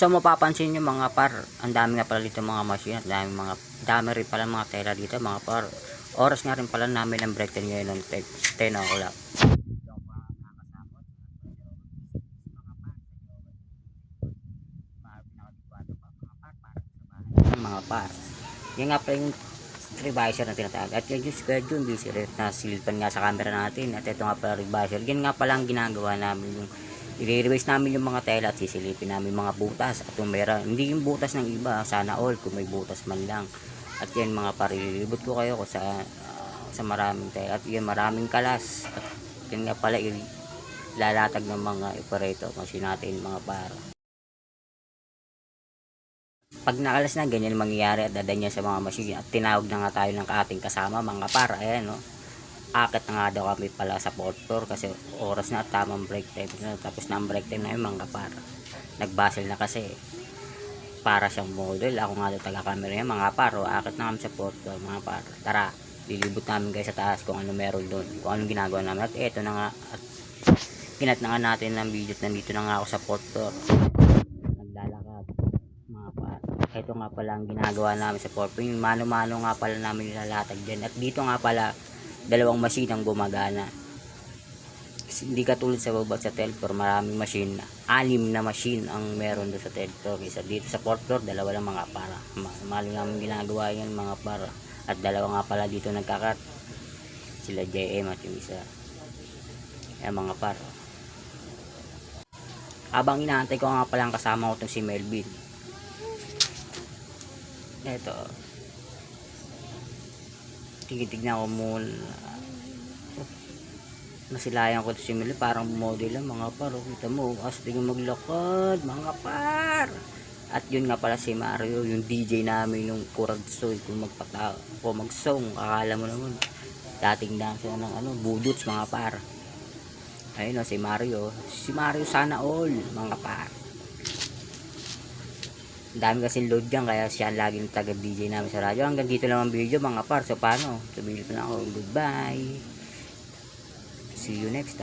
So mapapansin nyo mga par, ang dami nga pala dito mga machine at dami mga dami rin pala mga tela dito mga par. Oras nga rin pala namin ang break time ngayon ng 10 o'clock. mga par. Yan nga pala yung revisor na tinatawag. At yung square yun, busy rin na silpan nga sa camera natin. At ito nga pala revisor. Yan nga pala ang ginagawa namin yung i-revise namin yung mga tela at sisilipin namin mga butas. At kung meron, hindi yung butas ng iba, sana all kung may butas man lang. At yan mga parilibot ko kayo sa ah, sa maraming tela. At yan maraming kalas. At yan nga pala lalatag ng mga operator kasi natin mga para pag nakalas na ganyan ang mangyayari at dadan sa mga machine. At tinawag na nga tayo ng ating kasama mga par. Ayan no akit na nga daw kami pala sa fourth floor kasi oras na at tamang break time na. Tapos na ang break time na yung mga par nagbasel na kasi. Para siyang model. Ako nga daw taga camera niya mga par o akit na kami sa fourth floor mga par tara lilibot namin guys sa taas kung ano meron doon kung anong ginagawa namin. At eto na nga at kinat na nga natin ng video at nandito na nga ako sa fourth floor. Naglalakad mga par ito nga pala ang ginagawa namin sa fourth floor. Yung mano-mano nga pala namin nilalatag dyan. At dito nga pala dalawang machine ang gumagana. Kasi hindi katulad sa baba sa third floor maraming machine anim na machine ang meron doon sa third floor isa dito sa fourth floor dalawa lang mga para. Ma- mali namin ginagawa yan mga para. At dalawa nga pala dito nagkakat. Sila JM at yung isa. Yan mga para. Habang inaantay ko nga pala ang kasama ko itong si Melvin. Eto tigitignan ko muna nasilayan ko si Melvin parang model lang mga par. Oh. kita mo astig yung maglakad mga par. At yun nga pala si Mario yung DJ namin yung Kuragsoy kung magpata o magsong akala mo naman. Dating dancer ng ano budots mga par. Ayun o si Mario. Si Mario sana all mga par dami kasi load dyan kaya siya laging taga DJ namin sa radyo. Hanggang dito lang ang video mga par. So paano? Sabihin ko na ako goodbye. See you next time